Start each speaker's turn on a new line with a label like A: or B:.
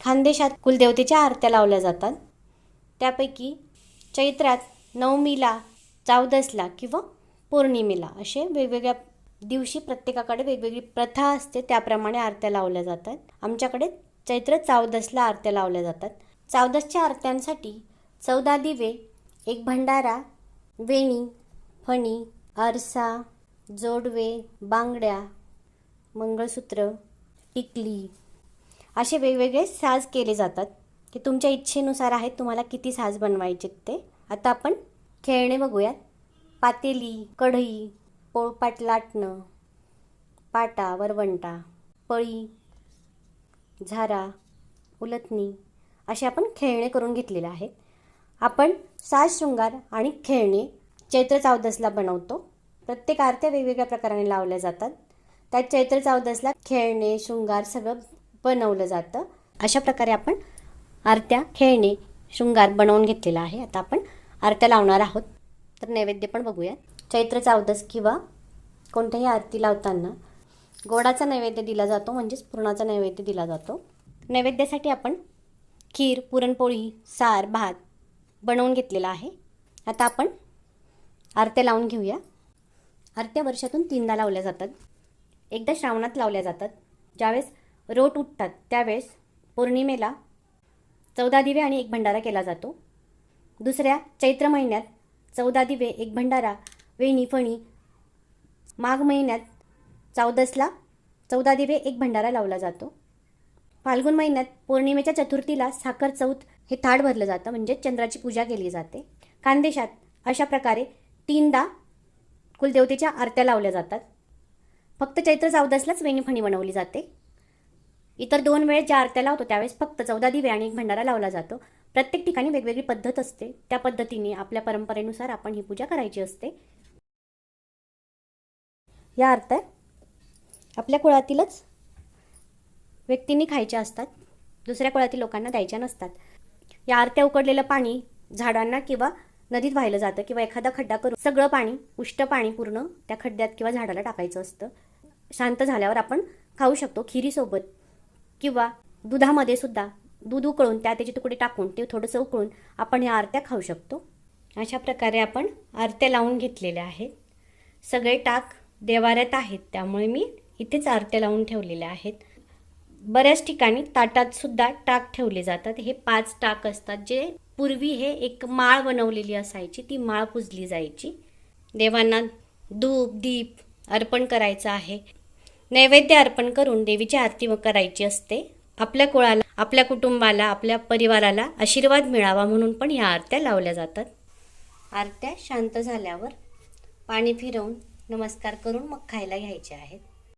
A: खानदेशात कुलदेवतेच्या आरत्या लावल्या जातात. त्यापैकी चैत्रात नवमीला चौदसला किंवा पौर्णिमेला असे वेगवेगळ्या दिवशी प्रत्येकाकडे वेगवेगळी प्रथा असते त्याप्रमाणे आरत्या लावल्या जातात. आमच्याकडे चैत्र चौदसला आरत्या लावल्या जातात. चौदसच्या आरत्यांसाठी चौदा दिवे एक भंडारा वेणी फणी आरसा जोडवे बांगड्या मंगळसूत्र टिकली असे वेगवेगळे साज केले जातात की तुमच्या इच्छेनुसार आहेत तुम्हाला किती साज बनवायचे ते. आता आपण खेळणे बघूयात. पातेली कढई पोळपाट लाटणं पाटा वरवंटा पळी झारा उलथणी असे आपण खेळणे करून घेतलेले आहेत. आपण साज शृंगार आणि खेळणे चैत्र चौदसला बनवतो. प्रत्येक आरत्या वेगवेगळ्या प्रकाराने लावल्या जातात. त्यात चैत्र चौदसला खेळणे शृंगार सगळं बनवलं जातं. अशा प्रकारे आपण आरत्या खेळणे शृंगार बनवून घेतलेला आहे. आता आपण आरत्या लावणार आहोत. तर नैवेद्य पण बघूया चैत्र चौदस किंवा कोणत्याही आरती लावताना गोडाचा नैवेद्य दिला जातो म्हणजेच पुरणाचा नैवेद्य दिला जातो. नैवेद्यासाठी आपण खीर पुरणपोळी सार भात बनवून घेतलेला आहे. आता आपण आरत्या लावून घेऊया. आरत्या वर्षातून तीनदा लावल्या जातात. एकदा श्रावणात लावल्या जातात. ज्यावेळेस रोट उठतात. त्यावेळेस पौर्णिमेला चौदा दिवे आणि एक भंडारा केला जातो. दुसऱ्या चैत्र महिन्यात चौदा दिवे एक भंडारा वेणी फणी. माघ महिन्यात चौदसला चौदा दिवे एक भंडारा लावला जातो. फाल्गुन महिन्यात पौर्णिमेच्या चतुर्थीला साखर चौथ हे थाट भरलं जातं. म्हणजे चंद्राची पूजा केली जाते. खानदेशात अशा प्रकारे तीनदा कुलदेवतेच्या आरत्या लावल्या जातात. फक्त चैत्र चौदसलाच वेणीफणी बनवली जाते. इतर दोन वेळेस ज्या आरत्या लावतो त्यावेळेस फक्त चौदा दिवे आणि एक भंडारा लावला जातो. प्रत्येक ठिकाणी वेगवेगळी पद्धत असते. त्या पद्धतीने आपल्या परंपरेनुसार आपण ही पूजा करायची असते. या आरत्या आपल्या कुळातीलच व्यक्तींनी खायच्या असतात. दुसऱ्या कुळातील लोकांना द्यायच्या नसतात. या आरत्या उकडलेलं पाणी झाडांना किंवा नदीत वाहिलं जातं किंवा एखादा खड्डा करून सगळं पाणी उष्ट पाणी पूर्ण त्या खड्ड्यात किंवा झाडाला टाकायचं असतं. शांत झाल्यावर आपण खाऊ शकतो खिरीसोबत. किंवा दुधामध्ये सुद्धा दूध उकळून त्या त्याचे तुकडे टाकून ते थोडंसं उकळून आपण ह्या आरत्या खाऊ शकतो. अशा प्रकारे आपण आरत्या लावून घेतलेल्या आहेत. सगळे टाक देवाऱ्यात आहेत त्यामुळे मी इथेच आरत्या लावून ठेवलेल्या आहेत. बऱ्याच ठिकाणी ताटात सुद्धा टाक ठेवले जातात. हे पाच टाक असतात जे पूर्वी हे एक माळ बनवलेली असायची ती माळ पुजली जायची. देवांना धूप दीप अर्पण करायचं आहे. नैवेद्य अर्पण करून देवीची आरती करायची असते. आपल्या कुळाला आपल्या कुटुंबाला आपल्या परिवाराला आशीर्वाद मिळावा म्हणून पण ह्या आरत्या लावल्या जातात. आरत्या शांत झाल्यावर पाणी फिरवून नमस्कार करून मग खायला घ्यायचे आहेत.